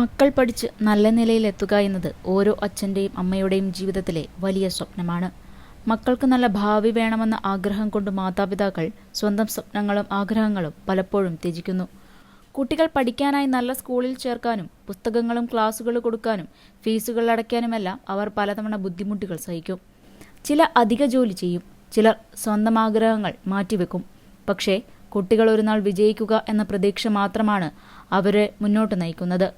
മക്കൾ പഠിച്ച് നല്ല നിലയിലെത്തുക എന്നത് ഓരോ അച്ഛന്റെയും അമ്മയുടെയും ജീവിതത്തിലെ വലിയ സ്വപ്നമാണ്. മക്കൾക്ക് നല്ല ഭാവി വേണമെന്ന ആഗ്രഹം കൊണ്ട് മാതാപിതാക്കൾ സ്വന്തം സ്വപ്നങ്ങളും ആഗ്രഹങ്ങളും പലപ്പോഴും ത്യജിക്കുന്നു. കുട്ടികൾ പഠിക്കാനായി നല്ല സ്കൂളിൽ ചേർക്കാനും പുസ്തകങ്ങളും ക്ലാസുകൾ കൊടുക്കാനും ഫീസുകൾ അടയ്ക്കാനുമെല്ലാം അവർ പലതവണ ബുദ്ധിമുട്ടുകൾ സഹിക്കും. ചില അധിക ജോലി ചെയ്യും ചിലർ സ്വന്തം ആഗ്രഹങ്ങൾ മാറ്റിവെക്കും. പക്ഷേ കുട്ടികൾ ഒരു നാൾ വിജയിക്കുക എന്ന പ്രതീക്ഷ മാത്രമാണ് അവരെ മുന്നോട്ട് നയിക്കുന്നത്.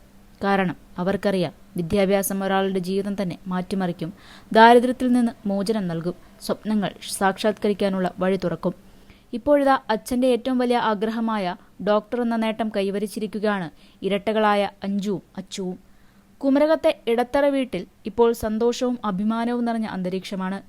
കാരണം അവർക്കറിയാം വിദ്യാഭ്യാസം ഒരാളുടെ ജീവിതം തന്നെ മാറ്റിമറിക്കും. ദാരിദ്ര്യത്തിൽ നിന്ന് മോചനം നൽകും. സ്വപ്നങ്ങൾ സാക്ഷാത്കരിക്കാനുള്ള വഴി തുറക്കും. ഇപ്പോഴിതാ അച്ഛന്റെ ഏറ്റവും വലിയ ആഗ്രഹമായ ഡോക്ടർ എന്ന നേട്ടം കൈവരിച്ചിരിക്കുകയാണ് ഇരട്ടകളായ അഞ്ജുവും അച്ചുവും. കുമരകത്തെ ഇടത്തറ വീട്ടിൽ ഇപ്പോൾ സന്തോഷവും അഭിമാനവും നിറഞ്ഞ അന്തരീക്ഷമാണ്.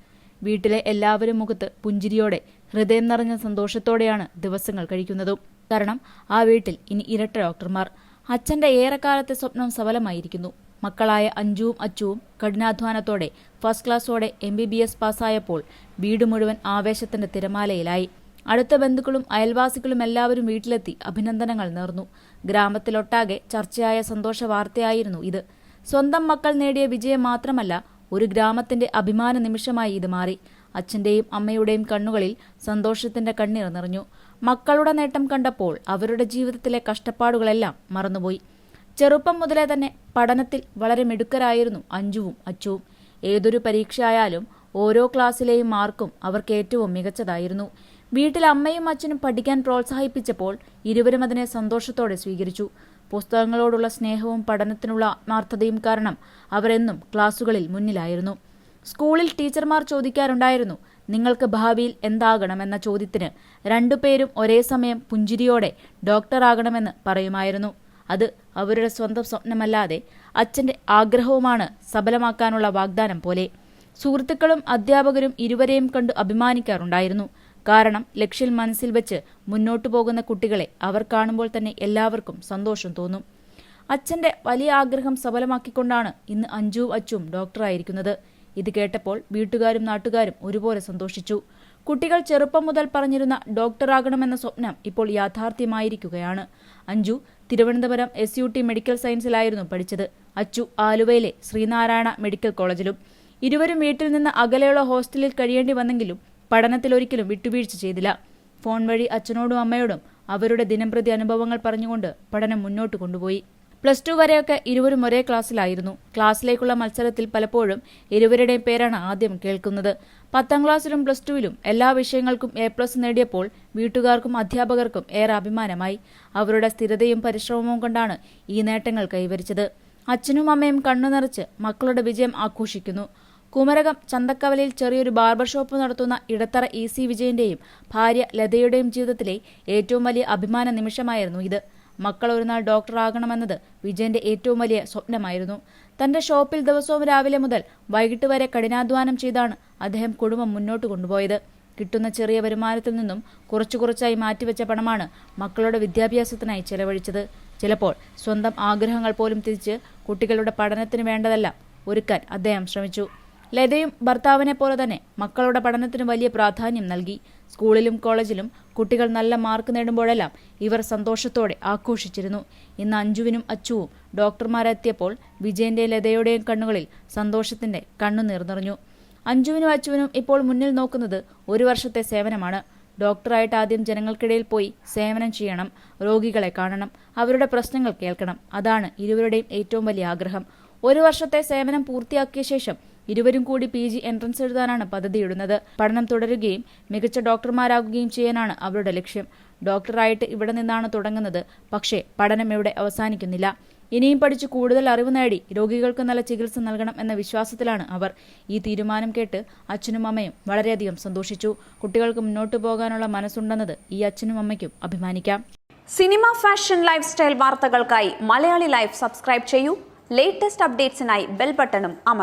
വീട്ടിലെ എല്ലാവരും മുഖത്ത് പുഞ്ചിരിയോടെ ഹൃദയം നിറഞ്ഞ സന്തോഷത്തോടെയാണ് ദിവസങ്ങൾ കഴിക്കുന്നതും. കാരണം ആ വീട്ടിൽ ഇനി ഇരട്ട ഡോക്ടർമാർ. അച്ഛന്റെ ഏറെക്കാലത്തെ സ്വപ്നം സഫലമായിരിക്കുന്നു. മക്കളായ അഞ്ജുവും അച്ചുവും കഠിനാധ്വാനത്തോടെ ഫസ്റ്റ് ക്ലാസ്സോടെ എം ബി ബി എസ് പാസ്സായപ്പോൾ വീട് മുഴുവൻ ആവേശത്തിന്റെ തിരമാലയിലായി. അടുത്ത ബന്ധുക്കളും അയൽവാസികളും എല്ലാവരും വീട്ടിലെത്തി അഭിനന്ദനങ്ങൾ നേർന്നു. ഗ്രാമത്തിലൊട്ടാകെ ചർച്ചയായ സന്തോഷ വാർത്തയായിരുന്നു ഇത്. സ്വന്തം മക്കൾ നേടിയ വിജയം മാത്രമല്ല ഒരു ഗ്രാമത്തിന്റെ അഭിമാന നിമിഷമായി ഇത് മാറി. അച്ഛന്റെയും അമ്മയുടെയും കണ്ണുകളിൽ സന്തോഷത്തിന്റെ കണ്ണീർ നിറഞ്ഞു. മക്കളുടെ നേട്ടം കണ്ടപ്പോൾ അവരുടെ ജീവിതത്തിലെ കഷ്ടപ്പാടുകളെല്ലാം മറന്നുപോയി. ചെറുപ്പം മുതലേ തന്നെ പഠനത്തിൽ വളരെ മിടുക്കരായിരുന്നു അഞ്ജുവും അച്ചുവും. ഏതൊരു പരീക്ഷയായാലും ഓരോ ക്ലാസ്സിലെയും മാർക്കും അവർക്ക് ഏറ്റവും മികച്ചതായിരുന്നു. വീട്ടിൽ അമ്മയും അച്ഛനും പഠിക്കാൻ പ്രോത്സാഹിപ്പിച്ചപ്പോൾ ഇരുവരും അതിനെ സന്തോഷത്തോടെ സ്വീകരിച്ചു. പുസ്തകങ്ങളോടുള്ള സ്നേഹവും പഠനത്തിനുള്ള ആത്മാർത്ഥതയും കാരണം അവരെന്നും ക്ലാസുകളിൽ മുന്നിലായിരുന്നു. സ്കൂളിൽ ടീച്ചർമാർ ചോദിക്കാറുണ്ടായിരുന്നു നിങ്ങൾക്ക് ഭാവിയിൽ എന്താകണമെന്ന ചോദ്യത്തിന് രണ്ടുപേരും ഒരേ സമയം പുഞ്ചിരിയോടെ ഡോക്ടറാകണമെന്ന് പറയുമായിരുന്നു. അത് അവരുടെ സ്വന്തം സ്വപ്നമല്ലാതെ അച്ഛന്റെ ആഗ്രഹവുമാണ് സഫലമാക്കാനുള്ള വാഗ്ദാനം പോലെ. സുഹൃത്തുക്കളും അധ്യാപകരും ഇരുവരെയും കണ്ട് അഭിമാനിക്കാറുണ്ടായിരുന്നു. കാരണം ലക്ഷ്യം മനസ്സിൽ വെച്ച് മുന്നോട്ടു പോകുന്ന കുട്ടികളെ അവർ കാണുമ്പോൾ തന്നെ എല്ലാവർക്കും സന്തോഷം തോന്നും. അച്ഛന്റെ വലിയ ആഗ്രഹം സഫലമാക്കിക്കൊണ്ടാണ് ഇന്ന് അഞ്ജുവും അച്ചും ഡോക്ടറായിരിക്കുന്നത്. ഇത് കേട്ടപ്പോൾ വീട്ടുകാരും നാട്ടുകാരും ഒരുപോലെ സന്തോഷിച്ചു. കുട്ടികൾ ചെറുപ്പം മുതൽ പറഞ്ഞിരുന്ന ഡോക്ടറാകണമെന്ന സ്വപ്നം ഇപ്പോൾ യാഥാർത്ഥ്യമായിരിക്കുകയാണ്. Anju Thiruvananthapuram S U T medical സയൻസിലായിരുന്നു പഠിച്ചത്. അച്ചു ആലുവയിലെ ശ്രീനാരായണ മെഡിക്കൽ കോളേജിലും ഇരുവരും വീട്ടിൽ നിന്ന് അകലെയുള്ള ഹോസ്റ്റലിൽ കഴിയേണ്ടി വന്നെങ്കിലും പഠനത്തിൽ ഒരിക്കലും വിട്ടുവീഴ്ച ചെയ്തില്ല. ഫോൺ വഴി അച്ഛനോടും അമ്മയോടും അവരുടെ ദിനംപ്രതി അനുഭവങ്ങൾ പറഞ്ഞുകൊണ്ട് പഠനം മുന്നോട്ട് കൊണ്ടുപോയി. പ്ലസ് ടു വരെയൊക്കെ ഇരുവരും ഒരേ ക്ലാസ്സിലായിരുന്നു. ക്ലാസ്സിലേക്കുള്ള മത്സരത്തിൽ പലപ്പോഴും ഇരുവരുടെയും പേരാണ് ആദ്യം കേൾക്കുന്നത്. പത്താം ക്ലാസ്സിലും പ്ലസ് ടുവിലും എല്ലാ വിഷയങ്ങൾക്കും എ പ്ലസ് നേടിയപ്പോൾ വീട്ടുകാർക്കും അധ്യാപകർക്കും ഏറെ അഭിമാനമായി. അവരുടെ സ്ഥിരതയും പരിശ്രമവും കൊണ്ടാണ് ഈ നേട്ടങ്ങൾ കൈവരിച്ചത്. അച്ഛനും അമ്മയും കണ്ണു നിറച്ച് മക്കളുടെ വിജയം ആഘോഷിക്കുന്നു. കുമരകം ചന്തക്കവലയിൽ ചെറിയൊരു ബാർബർ ഷോപ്പ് നടത്തുന്ന ഇടത്തറ ഇ സി വിജയന്റെയും ഭാര്യ ലതയുടെയും ജീവിതത്തിലെ ഏറ്റവും വലിയ അഭിമാന നിമിഷമായിരുന്നു ഇത്. മക്കൾ ഒരു നാൾ ഡോക്ടറാകണമെന്നത് വിജയന്റെ ഏറ്റവും വലിയ സ്വപ്നമായിരുന്നു. തന്റെ ഷോപ്പിൽ ദിവസവും രാവിലെ മുതൽ വൈകിട്ട് വരെ കഠിനാധ്വാനം ചെയ്താണ് അദ്ദേഹം കുടുംബം മുന്നോട്ട് കൊണ്ടുപോയത്. കിട്ടുന്ന ചെറിയ വരുമാനത്തിൽ നിന്നും കുറച്ചു കുറച്ചായി മാറ്റിവെച്ച പണമാണ് മക്കളുടെ വിദ്യാഭ്യാസത്തിനായി ചെലവഴിച്ചത്. ചിലപ്പോൾ സ്വന്തം ആഗ്രഹങ്ങൾ പോലും തിരിച്ച് കുട്ടികളുടെ പഠനത്തിന് വേണ്ടതെല്ലാം ഒരുക്കാൻ അദ്ദേഹം ശ്രമിച്ചു. ലതയും ഭർത്താവിനെ പോലെ തന്നെ മക്കളുടെ പഠനത്തിന് വലിയ പ്രാധാന്യം നൽകി. സ്കൂളിലും കോളേജിലും കുട്ടികൾ നല്ല മാർക്ക് നേടുമ്പോഴെല്ലാം ഇവർ സന്തോഷത്തോടെ ആഘോഷിച്ചിരുന്നു. ഇന്ന് അഞ്ജുവിനും അച്ചുവും ഡോക്ടർമാരെത്തിയപ്പോൾ വിജയന്റെ ലതയുടെയും കണ്ണുകളിൽ സന്തോഷത്തിന്റെ കണ്ണുനീർ നിറഞ്ഞു. അഞ്ജുവിനും അച്ചുവിനും ഇപ്പോൾ മുന്നിൽ നോക്കുന്നത് ഒരു വർഷത്തെ സേവനമാണ്. ഡോക്ടറായിട്ട് ആദ്യം ജനങ്ങൾക്കിടയിൽ പോയി സേവനം ചെയ്യണം രോഗികളെ കാണണം അവരുടെ പ്രശ്നങ്ങൾ കേൾക്കണം. അതാണ് ഇരുവരുടെയും ഏറ്റവും വലിയ ആഗ്രഹം. ഒരു വർഷത്തെ സേവനം പൂർത്തിയാക്കിയ ശേഷം ഇരുവരും കൂടി പി ജി എൻട്രൻസ് എഴുതാനാണ് പദ്ധതിയിടുന്നത്. പഠനം തുടരുകയും മികച്ച ഡോക്ടർമാരാകുകയും ചെയ്യാനാണ് അവരുടെ ലക്ഷ്യം. ഡോക്ടറായിട്ട് ഇവിടെ നിന്നാണ് തുടങ്ങുന്നത്. പക്ഷേ പഠനം ഇവിടെ അവസാനിക്കുന്നില്ല. ഇനിയും പഠിച്ച് കൂടുതൽ അറിവ് നേടി രോഗികൾക്ക് നല്ല ചികിത്സ നൽകണം എന്ന വിശ്വാസത്തിലാണ് അവർ. ഈ തീരുമാനം കേട്ട് അച്ഛനും അമ്മയും വളരെയധികം സന്തോഷിച്ചു. കുട്ടികൾക്ക് മുന്നോട്ട് പോകാനുള്ള മനസ്സുണ്ടെന്നത് ഈ അച്ഛനും അമ്മയ്ക്കും അഭിമാനിക്കാം. സിനിമ ഫാഷൻ ലൈഫ് സ്റ്റൈൽ വാർത്തകൾക്കായി മലയാളി ലൈഫ് സബ്സ്ക്രൈബ് ചെയ്യൂ. ലേറ്റസ്റ്റ് അപ്ഡേറ്റ്സിനായി ബെൽ ബട്ടണും അമർ